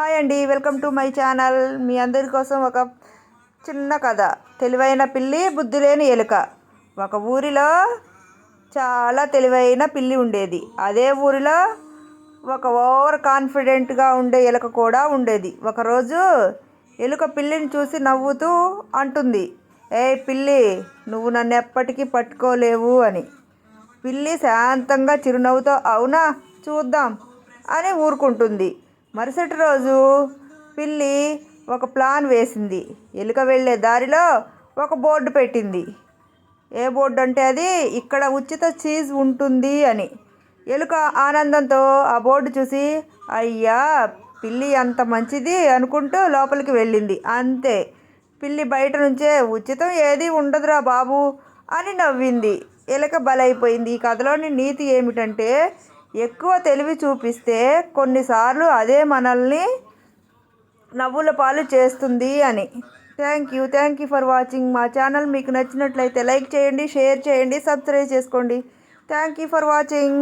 Hi అండి welcome to my channel. మీ అందరి కోసం ఒక చిన్న కథ. తెలివైన పిల్లి బుద్ధి లేని ఎలుక. ఒక ఊరిలో చాలా తెలివైన పిల్లి ఉండేది. అదే ఊరిలో ఒక ఓవర్ కాన్ఫిడెంట్గా ఉండే ఎలుక కూడా ఉండేది. ఒకరోజు ఎలుక పిల్లిని చూసి నవ్వుతూ అంటుంది ఏ పిల్లి నువ్వు నన్ను ఎప్పటికీ పట్టుకోలేవు అని. పిల్లి శాంతంగా చిరునవ్వుతో అవునా చూద్దాం అని ఊరుకుంటుంది. మరుసటి రోజు పిల్లి ఒక ప్లాన్ వేసింది. ఎలుక వెళ్ళే దారిలో ఒక బోర్డు పెట్టింది. ఏ బోర్డు అంటే అది? ఇక్కడ ఉచిత చీజ్ ఉంటుంది అని. ఎలుక ఆనందంతో ఆ బోర్డు చూసి అయ్యా పిల్లి అంత మంచిది అనుకుంటూ లోపలికి వెళ్ళింది. అంతే. పిల్లి బయట నుంచే ఉచితం ఏది ఉండదురా బాబు అని నవ్వింది. ఎలుక బలైపోయింది. ఈ కథలోని నీతి ఏమిటంటే ఎక్కువ తెలివి చూపిస్తే కొన్నిసార్లు అదే మనల్ని నవ్వుల పాలు చేస్తుంది అని. Thank you thank you for watching మా ఛానల్ మీకు నచ్చినట్లయితే లైక్ చేయండి షేర్ చేయండి సబ్స్క్రైబ్ చేసుకోండి. Thank you for watching